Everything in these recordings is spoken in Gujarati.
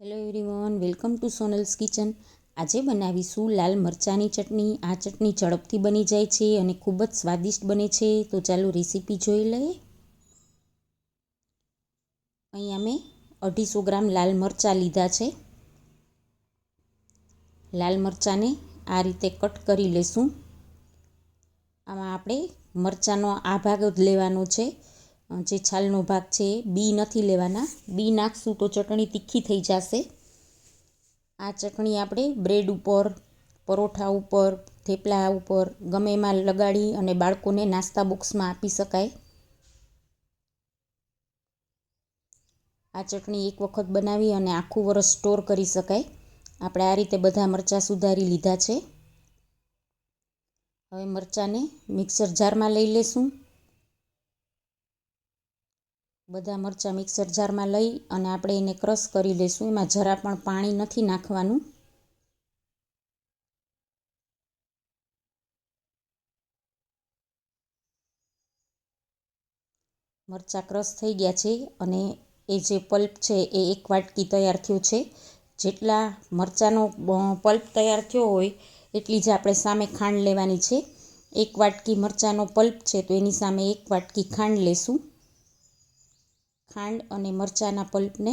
Hello everyone welcome to Sonal's kitchen આજે બનાવીશું લાલ મરચાંની ચટણી. આ ચટણી ઝડપથી બની જાય છે અને ખૂબ જ સ્વાદિષ્ટ બને છે. તો ચાલો રેસીપી જોઈ લઈએ. અહીંયા મેં અઢીસો ગ્રામ લાલ મરચાં લીધા છે. લાલ મરચાંને આ રીતે કટ કરી લેશું. આમાં આપણે મરચાંનો આ ભાગ જ લેવાનો છે. જે છાલનો ભાગ છે, બી નથી લેવાના. બી નાખશું તો ચટણી તીખી થઈ જશે. આ ચટણી આપણે બ્રેડ ઉપર, પરોઠા ઉપર, થેપલા ઉપર ગમે એમાં લગાડી અને બાળકોને નાસ્તા બોક્સમાં આપી શકાય. આ ચટણી એક વખત બનાવી અને આખું વરસ સ્ટોર કરી શકાય. આપણે આ રીતે બધા મરચાં સુધારી લીધા છે. હવે મરચાંને મિક્સર જારમાં લઈ લેશું. બધા મરચાં મિક્સર જારમાં લઈ અને આપણે એને ક્રશ કરી લઈશું એમાં જરા પણ પાણી નથી નાખવાનું. મરચાં ક્રશ થઈ ગયા છે અને એ જે પલ્પ છે એ એક વાટકી તૈયાર થયું છે. જેટલા મરચાંનો પલ્પ તૈયાર થયો હોય એટલી જ આપણે સામે ખાંડ લેવાની છે. એક વાટકી મરચાંનો પલ્પ છે તો એની સામે એક વાટકી ખાંડ લેશું. ખાંડ અને મરચાંના પલ્પને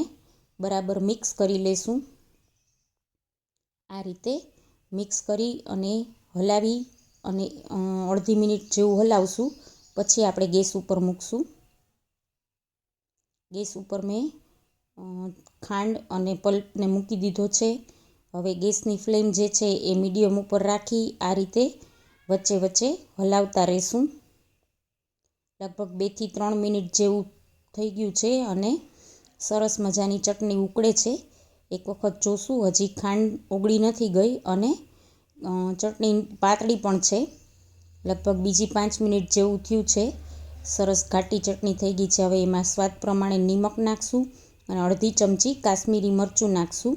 બરાબર મિક્સ કરી લેશું. આ રીતે મિક્સ કરી અને હલાવી અને અડધી મિનિટ જેવું હલાવશું. પછી આપણે ગેસ ઉપર મૂકશું. ગેસ ઉપર મેં ખાંડ અને પલ્પને મૂકી દીધો છે. હવે ગેસની ફ્લેમ જે છે એ મીડિયમ ઉપર રાખી આ રીતે વચ્ચે વચ્ચે હલાવતા રહેશું. લગભગ બેથી ત્રણ મિનિટ જેવું થઈ ગયું છે અને સરસ મજાની ચટણી ઉકળે છે. એક વખત જોશું, હજી ખાંડ ઓગળી નથી ગઈ અને ચટણી પાતળી પણ છે. લગભગ બીજી પાંચ મિનિટ જેવું થયું છે. સરસ ઘાટી ચટણી થઈ ગઈ છે. હવે એમાં સ્વાદ પ્રમાણે નિમક નાખશું અને અડધી ચમચી કાશ્મીરી મરચું નાખશું.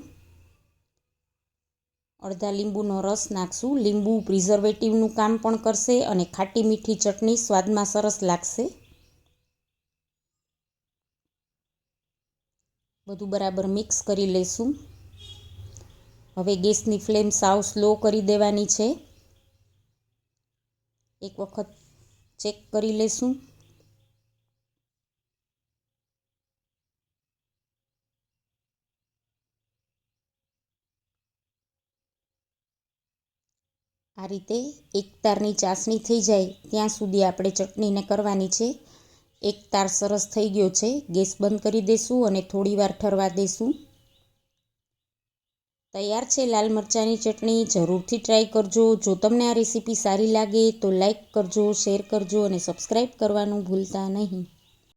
અડધા લીંબુનો રસ નાખશું. લીંબુ પ્રિઝર્વેટિવનું કામ પણ કરશે અને ખાટી મીઠી ચટણી સ્વાદમાં સરસ લાગશે. બધું બરાબર મિક્સ કરી લઈશું. હવે ગેસની ફ્લેમ સાવ સ્લો કરી દેવાની છે. એક વખત ચેક કરી લઈશું. આ રીતે એક તારની ચાસણી થઈ જાય ત્યાં સુધી આપણે ચટણીને કરવાની છે. એક તાર સરસ થઈ ગયો છે. ગેસ બંધ કરી દઈશું અને થોડી વાર ઠરવા દઈશું તૈયાર છે લાલ મરચાંની ચટણી. જરૂરથી ટ્રાય કરજો. જો તમને આ રેસીપી સારી લાગે તો લાઈક કરજો શેર કરજો અને સબસ્ક્રાઈબ કરવાનું ભૂલતા નહીં.